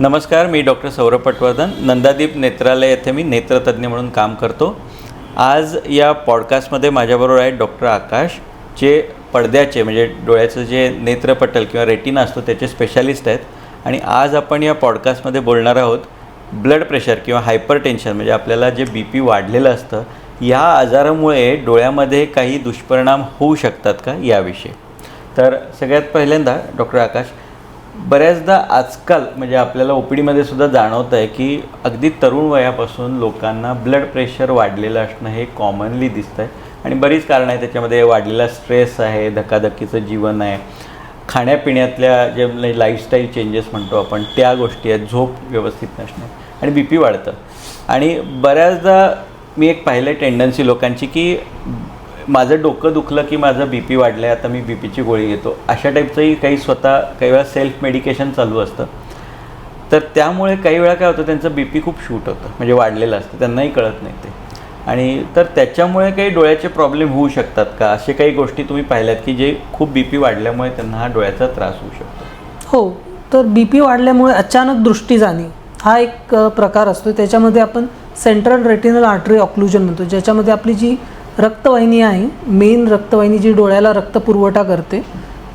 नमस्कार मी डॉक्टर सौरभ पटवर्धन. नंदादीप नेत्रालय येथे मी नेत्रतज्ञ म्हणून काम करतो. आज या पॉडकास्टमध्ये माझ्याबरोबर आहेत डॉक्टर आकाश जे पडद्याचे म्हणजे डोळ्याचं जे नेत्रपटल किंवा रेटिना असतो त्याचे स्पेशालिस्ट आहेत. आणि आज आपण या पॉडकास्टमध्ये बोलणार आहोत ब्लड प्रेशर किंवा हायपर टेन्शन म्हणजे आपल्याला जे बी पी वाढलेलं असतं या आजारामुळे डोळ्यामध्ये काही दुष्परिणाम होऊ शकतात का याविषयी? तर सगळ्यात पहिल्यांदा डॉक्टर आकाश बऱ्याचदा आजकाल म्हणजे आपल्याला ओ पी डीमध्ये सुद्धा जाणवतं आहे की अगदी तरुण वयापासून लोकांना ब्लड प्रेशर वाढलेलं असणं हे कॉमनली दिसतं आहे आणि बरीच कारणं आहे त्याच्यामध्ये वाढलेला स्ट्रेस आहे धकाधकीचं जीवन आहे. खाण्यापिण्यातल्या जे म्हणजे लाईफस्टाईल चेंजेस म्हणतो आपण त्या गोष्टी आहेत झोप व्यवस्थित नसणे. आणि बी पी वाढतं. आणि बऱ्याचदा मी एक पाहिलं टेंडन्सी लोकांची की माझं डोकं दुखलं की माझं बी पी वाढलं आहे आता मी बी पीची गोळी घेतो. अशा टाईपचंही काही स्वतः काही वेळा सेल्फ मेडिकेशन चालू असतं. तर त्यामुळे काही वेळा काय होतं त्यांचं बी पी खूप शूट होतं. म्हणजे वाढलेलं असतं. त्यांनाही कळत नाही ते. आणि तर त्याच्यामुळे काही डोळ्याचे प्रॉब्लेम होऊ शकतात का? असे काही गोष्टी तुम्ही पाहिल्यात की जे खूप बी पी वाढल्यामुळे त्यांना हा डोळ्याचा त्रास होऊ शकतो. हो. तर बी पी वाढल्यामुळे अचानक दृष्टी जाणे हा एक प्रकार असतो. त्याच्यामध्ये आपण सेंट्रल रेटिनल आर्टरी ऑक्लुजन म्हणतो. ज्याच्यामध्ये आपली जी रक्तवाहिनी आहे. मेन रक्तवाहिनी जी डोळ्याला रक्तपुरवठा करते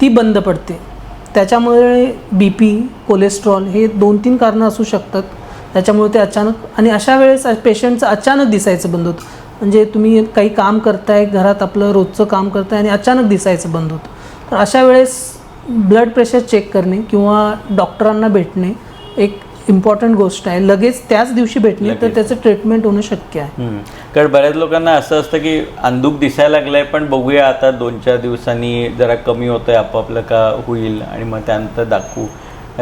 ती बंद पडते. त्याच्यामुळे बी पी कोलेस्ट्रॉल हे दोन तीन कारणं असू शकतात. त्याच्यामुळे ते अचानक आणि अशा वेळेस पेशंटचं अचानक दिसायचं बंद होतं. म्हणजे तुम्ही काही काम करताय घरात आपलं रोजचं काम करताय आणि अचानक दिसायचं बंद होतं. तर अशा वेळेस ब्लड प्रेशर चेक करणे किंवा डॉक्टरांना भेटणे एक इम्पॉर्टंट गोष्ट आहे. लगेच त्याच दिवशी भेटणे तर त्याचं ट्रीटमेंट होणं शक्य आहे. कारण बऱ्याच लोकांना असं असतं की अंदूक दिसायला लागलंय पण बघूया आता दोन चार दिवसांनी जरा कमी होतंय आपापलं का होईल आणि मग त्यानंतर दाखवू.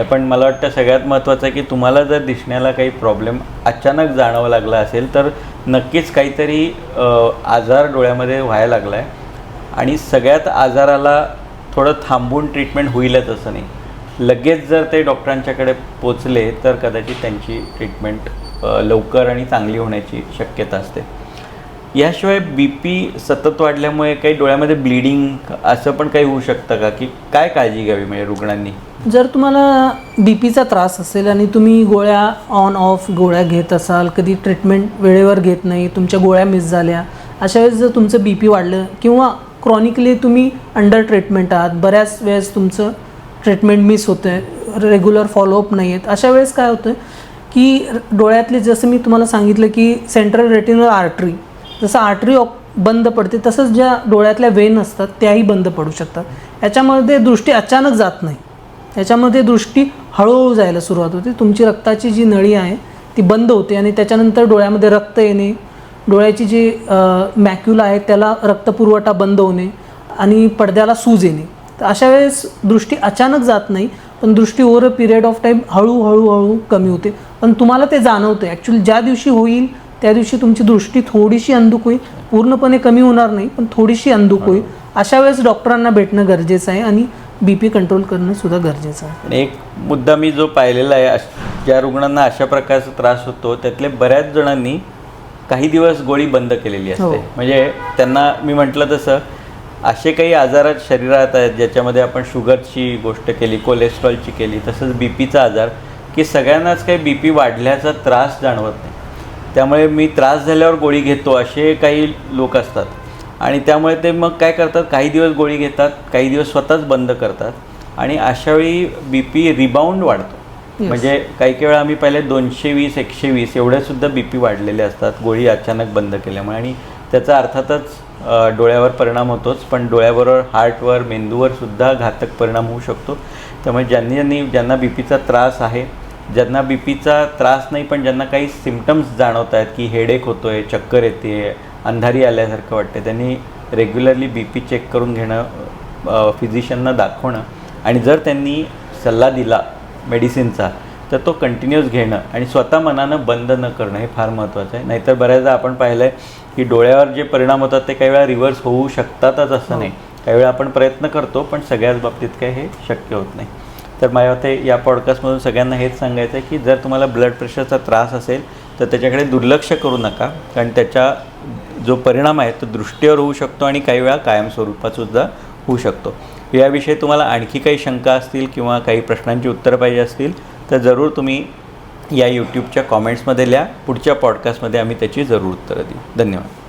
पण मला वाटतं सगळ्यात महत्त्वाचं आहे की तुम्हाला जर दिसण्याला काही प्रॉब्लेम अचानक जाणवा लागला असेल तर नक्कीच काहीतरी आजार डोळ्यामध्ये व्हायला लागला आहे आणि सगळ्यात आजाराला थोडं थांबून ट्रीटमेंट होईलच असं नाही. लगेच जर ते डॉक्टरांच्याकडे पोचले तर कदाचित त्यांची ट्रीटमेंट लवकर आणि चांगली होण्याची शक्यता असते. याशिवाय बी पी सतत वाढल्यामुळे काही डोळ्यामध्ये ब्लिडिंग असं पण काही होऊ शकतं का? की काय काळजी घ्यावी म्हणजे रुग्णांनी? जर तुम्हाला बी पीचा त्रास असेल आणि तुम्ही गोळ्या ऑन ऑफ गोळ्या घेत असाल कधी ट्रीटमेंट वेळेवर घेत नाही तुमच्या गोळ्या मिस झाल्या अशा वेळेस जर तुमचं बी पी वाढलं किंवा क्रॉनिकली तुम्ही अंडर ट्रीटमेंट आहात बऱ्याच वेळेस तुमचं ट्रीटमेंट मिस होतं आहे रेग्युलर फॉलोअप नाही आहेत अशा वेळेस काय होतं की डोळ्यातले जसं मी तुम्हाला सांगितलं की सेंट्रल रेटिनल आर्टरी जसं आर्टरी बंद पडते तसंच ज्या डोळ्यातल्या वेन असतात त्याही बंद पडू शकतात. याच्यामध्ये दृष्टी अचानक जात नाही. त्याच्यामध्ये दृष्टी हळूहळू जायला सुरुवात होते. तुमची रक्ताची जी नळी आहे ती बंद होते आणि त्याच्यानंतर डोळ्यामध्ये रक्त येणे डोळ्याची जी मॅक्युला आहे त्याला रक्तपुरवठा बंद होणे आणि पडद्याला सूज येणे. तर अशा वेळेस दृष्टी अचानक जात नाही पण दृष्टी over a period of time हळूहळू हळू कमी होते. पण तुम्हाला ते जाणवतं ॲक्च्युली ज्या दिवशी होईल त्या दिवशी तुमची दृष्टी थोडीशी अंधुक होईल. पूर्णपणे कमी होणार नाही पण थोडीशी अंधुक होईल. अशा वेळेस डॉक्टरांना भेटणं गरजेचं आहे आणि बी पी कंट्रोल करणं सुद्धा गरजेचं आहे. आणि एक मुद्दा मी जो पाहिलेला आहे ज्या रुग्णांना अशा प्रकारचा त्रास होतो त्यातले बऱ्याच जणांनी काही दिवस गोळी बंद केलेली असते. हो. म्हणजे त्यांना मी म्हटलं तसं असे काही आजार शरीरात आहेत ज्याच्यामध्ये आपण शुगरची गोष्ट केली कोलेस्ट्रॉलची केली तसंच बी पीचा आजार की सगळ्यांनाच काही बी पी वाढल्याचा त्रास जाणवत नाही. त्यामुळे मी त्रास झाल्यावर गोळी घेतो असे काही लोक असतात. आणि त्यामुळे ते मग काय करतात? काही दिवस गोळी घेतात काही दिवस स्वतःच बंद करतात आणि अशावेळी बी पी रिबाउंड वाढतो. Yes. म्हणजे काही काही वेळा आम्ही पहिले दोनशे वीस एकशे वीस एवढे सुद्धा बी पी वाढलेले असतात गोळी अचानक बंद केल्यामुळे आणि त्याचा अर्थातच डोळ्यावर परिणाम होतोच पण डोळ्याबरोबर हार्टवर मेंदूवर सुद्धा घातक परिणाम होऊ शकतो. त्यामुळे ज्यांनी ज्यांनी ज्यांना बी पीचा त्रास आहे ज्यांना बी पीचा त्रास नाही पण ज्यांना काही सिमटम्स जाणवत आहेत की हेडेक होतो आहे चक्कर येते अंधारी आल्यासारखं वाटते त्यांनी रेग्युलरली बी पी चेक करून घेणं फिजिशियनना दाखवणं. आणि जर त्यांनी सल्ला दिला मेडिसिनचा तर तो कंटिन्युअस घेणं आणि स्वतः मनानं बंद न करणं हे फार महत्त्वाचं आहे. नाहीतर बऱ्याचदा आपण पाहिलं आहे की डोळ्यावर जे परिणाम होतात ते काही वेळा रिव्हर्स होऊ शकतातच असं नाही. काही वेळा आपण प्रयत्न करतो पण सगळ्याच बाबतीत काही हे शक्य होत नाही. तर माझ्या मते या पॉडकास्टमधून सगळ्यांना हेच सांगायचं आहे की जर तुम्हाला ब्लड प्रेशरचा त्रास असेल तर त्याच्याकडे दुर्लक्ष करू नका. कारण त्याच्या जो परिणाम आहे तो दृष्टीवर होऊ शकतो आणि काही वेळा कायमस्वरूपात सुद्धा होऊ शकतो. याविषयी तुम्हाला आणखी काही शंका असतील किंवा काही प्रश्नांची उत्तरं पाहिजे असतील तर जरूर तुम्ही या यूट्यूबच्या कॉमेंट्समध्ये लिहा. पुढच्या पॉडकास्टमध्ये आम्ही त्याची जरूर उत्तरं देऊ. धन्यवाद.